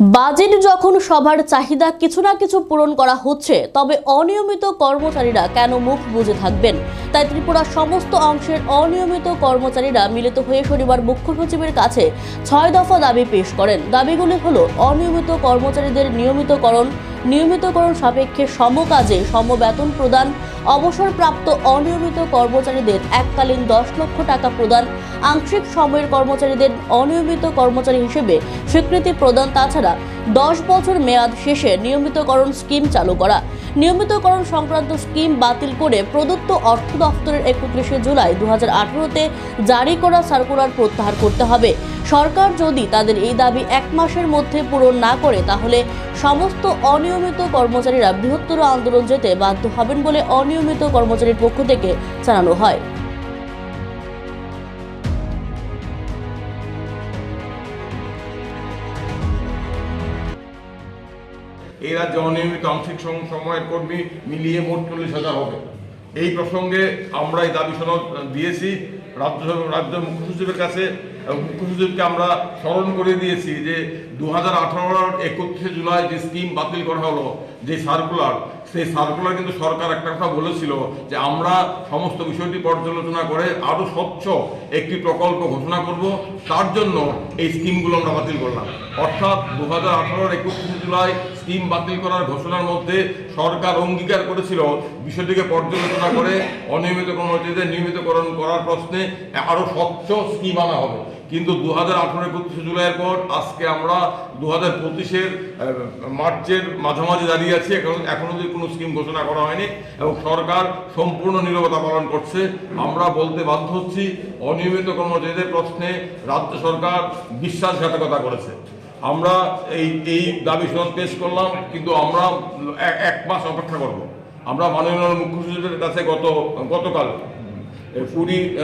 Budget যখন সবার চাহিদা কিছু না কিছু পূরণ করা হচ্ছে, তবে অনিয়মিত কর্মচারীরা কেন মুখ বুঝে থাকবেন? তাই ত্রিপুরার সমস্ত অংশের অনিয়মিত কর্মচারীরা মিলিত হয়ে শনিবার মুখ্য সচিবের কাছে ছয় দফা দাবি পেশ করেন। দাবিগুলি হল অনিয়মিত কর্মচারীদের নিয়মিতকরণ নিয়মিতকরণ সাপেক্ষে সমকাজে সমবেতন প্রদান, অবসরপ্রাপ্ত অনিয়মিত কর্মচারীদের এককালীন দশ লক্ষ টাকা প্রদান, আংশিক সময়ের কর্মচারীদের অনিয়মিত কর্মচারী হিসেবে স্বীকৃতি প্রদান, তাছাড়া দশ বছর মেয়াদ শেষে নিয়মিতকরণ স্কিম চালু করা। নিয়মিতকরণ সংক্রান্ত স্কিম বাতিল করে প্রদত্ত অর্থ দফতরের একত্রিশে জুলাই দু হাজার জারি করা সার্কুলার প্রত্যাহার করতে হবে। সরকার যদি তাদের এই দাবি এক মাসের মধ্যে পূরণ না করে, তাহলে সমস্ত অনিয়মিত কর্মচারীরা বৃহত্তর আন্দোলন যেতে বাধ্য হবেন বলে অনিয়মিত কর্মচারীর পক্ষ থেকে জানানো হয়। এই রাজ্যে অনিয়মিত আংশিক সম- সময়ের কর্মী মিলিয়ে মোট চল্লিশ হাজার হবে। এই প্রসঙ্গে আমরা এই দাবি সনদ দিয়েছি। রাজ্য রাজ্য মুখ্য সচিবের কাছে মুখ্য সচিবকে আমরা স্মরণ করে দিয়েছি যে দু হাজার আঠারোর একত্রিশে জুলাই যে স্কিম বাতিল করা হলো, যে সার্কুলার সেই সার্কুলার কিন্তু সরকার একটা কথা বলেছিল যে আমরা সমস্ত বিষয়টি পর্যালোচনা করে আরও স্বচ্ছ একটি প্রকল্প ঘোষণা করব। তার জন্য এই স্কিমগুলো আমরা বাতিল করলাম। অর্থাৎ দু হাজার আঠারোর একত্রিশে জুলাই স্কিম বাতিল করার ঘোষণার মধ্যে সরকার অঙ্গীকার করেছিল বিষয়টিকে পর্যালোচনা করে অনিয়মিত কর্মচারীদের নিয়মিতকরণ করার প্রশ্নে আরও স্বচ্ছ স্কিম আনা হবে। কিন্তু দু হাজার আঠারো একত্রিশে জুলাইয়ের পর আজকে আমরা দু হাজার পঁচিশের মার্চের মাঝামাঝি দাঁড়িয়ে আছি। এখন এখনও যে কোনো স্কিম ঘোষণা করা হয়নি এবং সরকার সম্পূর্ণ নীরবতা পালন করছে, আমরা বলতে বাধ্য হচ্ছি অনিয়মিত কর্মচারীদের প্রশ্নে রাজ্য সরকার বিশ্বাসঘাতকতা করেছে। আমরা এই এই দাবি সনদ পেশ করলাম, কিন্তু আমরা এক- মাস অপেক্ষা করব। আমরা মাননীয় মুখ্য সচিবের কাছে গত গতকাল কুড়ি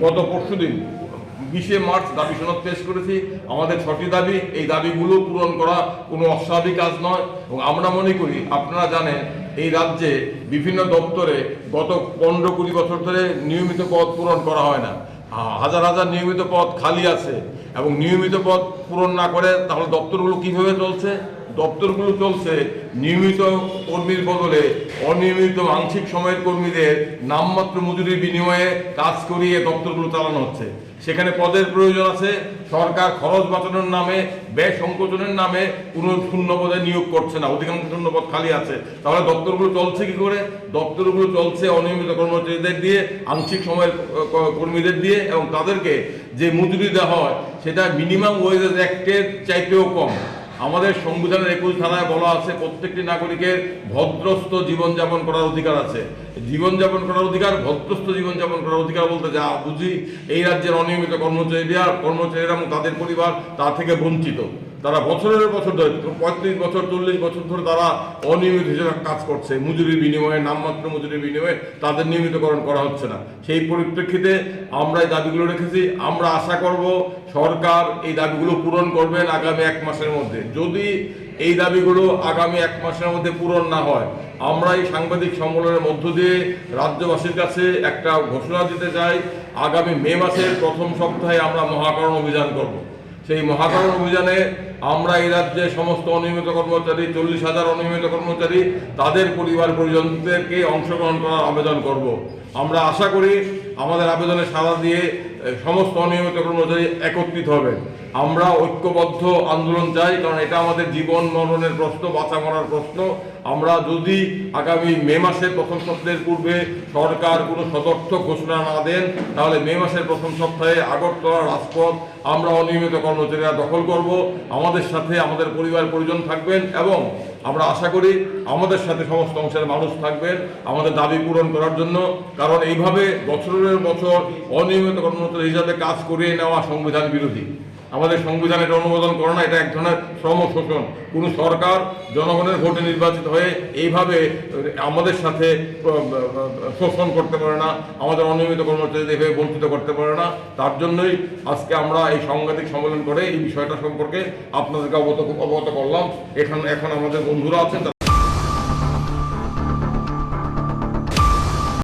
গত পরশু দিন বিশে মার্চ দাবি সনদ পেশ করেছি। আমাদের ছটি দাবি, এই দাবিগুলো পূরণ করা কোনো অস্বাভাবিক কাজ নয়। এবং আমরা মনে করি, আপনারা জানেন, এই রাজ্যে বিভিন্ন দপ্তরে গত পনেরো কুড়ি বছর ধরে নিয়মিত পদ পূরণ করা হয় না। হাজার হাজার নিয়মিত পদ খালি আছে। এবং নিয়মিত পদ পূরণ না করে তাহলে দপ্তরগুলো কীভাবে চলছে? দপ্তরগুলো চলছে নিয়মিত কর্মীর বদলে, অনিয়মিত আংশিক সময়ের কর্মীদের নামমাত্র মজুরির বিনিময়ে কাজ করিয়ে দপ্তরগুলো চালানো হচ্ছে। সেখানে পদের প্রয়োজন আছে, সরকার খরচ বাঁচানোর নামে, ব্যয় সংকোচনের নামে কোনো শূন্য পদে নিয়োগ করছে না, অধিকাংশ শূন্য পদ খালি আছে। তাহলে দপ্তরগুলো চলছে কি করে? দপ্তরগুলো চলছে অনিয়মিত কর্মচারীদের দিয়ে, আংশিক সময়ের কর্মীদের দিয়ে এবং তাদেরকে যে মজুরি দেওয়া হয়, সেটা মিনিমাম ওয়েজেস অ্যাক্টের চাইতেও কম। আমাদের সংবিধানের একুশ ধারায় বলা আছে, প্রত্যেকটি নাগরিকের ভদ্রস্থ জীবনযাপন করার অধিকার আছে। জীবনযাপন করার অধিকার, ভদ্রস্থ জীবনযাপন করার অধিকার বলতে যা বুঝি, এই রাজ্যের অনিয়মিত কর্মচারীরা কর্মচারীরা এবং তাদের পরিবার তা থেকে বঞ্চিত। তারা বছরের বছর ধরে, পঁয়ত্রিশ বছর, চল্লিশ বছর ধরে তারা অনিয়মিত হিসেবে কাজ করছে। মজুরির বিনিময়ে, নামমাত্র মজুরির বিনিময়ে তাদের নিয়মিতকরণ করা হচ্ছে না। সেই পরিপ্রেক্ষিতে আমরা এই দাবিগুলো রেখেছি। আমরা আশা করব সরকার এই দাবিগুলো পূরণ করবেন আগামী এক মাসের মধ্যে। যদি এই দাবিগুলো আগামী এক মাসের মধ্যে পূরণ না হয়, আমরা এই সাংবাদিক সম্মেলনের মধ্য দিয়ে রাজ্যবাসীর কাছে একটা ঘোষণা দিতে চাই। আগামী মে মাসের প্রথম সপ্তাহে আমরা মহাকরণ অভিযান করব। সেই মহাকরণ অভিযানে আমরা এই রাজ্যে সমস্ত অনিয়মিত কর্মচারী, চল্লিশ হাজার অনিয়মিত কর্মচারী, তাদের পরিবার পরিজনদেরকে অংশগ্রহণ করার আবেদন করব। আমরা আশা করি আমাদের আবেদনে সাড়া দিয়ে সমস্ত অনিয়মিত কর্মচারী একত্রিত হবেন। আমরা ঐক্যবদ্ধ আন্দোলন চাই, কারণ এটা আমাদের জীবন মরণের প্রশ্ন, বাঁচা মরার প্রশ্ন। আমরা যদি আগামী মে মাসের প্রথম সপ্তাহের পূর্বে সরকার কোনো সদর্থক ঘোষণা না দেন, তাহলে মে মাসের প্রথম সপ্তাহে আগরতলা রাজপথ আমরা অনিয়মিত কর্মচারীরা দখল করব। আমাদের সাথে আমাদের পরিবার পরিজন থাকবেন এবং আমরা আশা করি আমাদের সাথে সমস্ত অংশের মানুষ থাকবেন, আমাদের দাবি পূরণ করার জন্য, কারণ এইভাবে বছরের বছর অনিয়মিত কর্মচারী হিসাবে কাজ করিয়ে নেওয়া সংবিধান বিরোধী। আমাদের সংবিধান এটা অনুমোদন করে না, এটা এক ধরনের শ্রম শোষণ। কোনো সরকার জনগণের ভোটে নির্বাচিত হয়ে এইভাবে আমাদের সাথে শোষণ করতে পারে না, আমাদের অনিয়মিত কর্মচারীদের এইভাবে বঞ্চিত করতে পারে না। তার জন্যই আজকে আমরা এই সাংবাদিক সম্মেলন করে এই বিষয়টা সম্পর্কে আপনাদেরকে অবগত অবগত করলাম। এখানে এখন আমাদের বন্ধুরা আছেন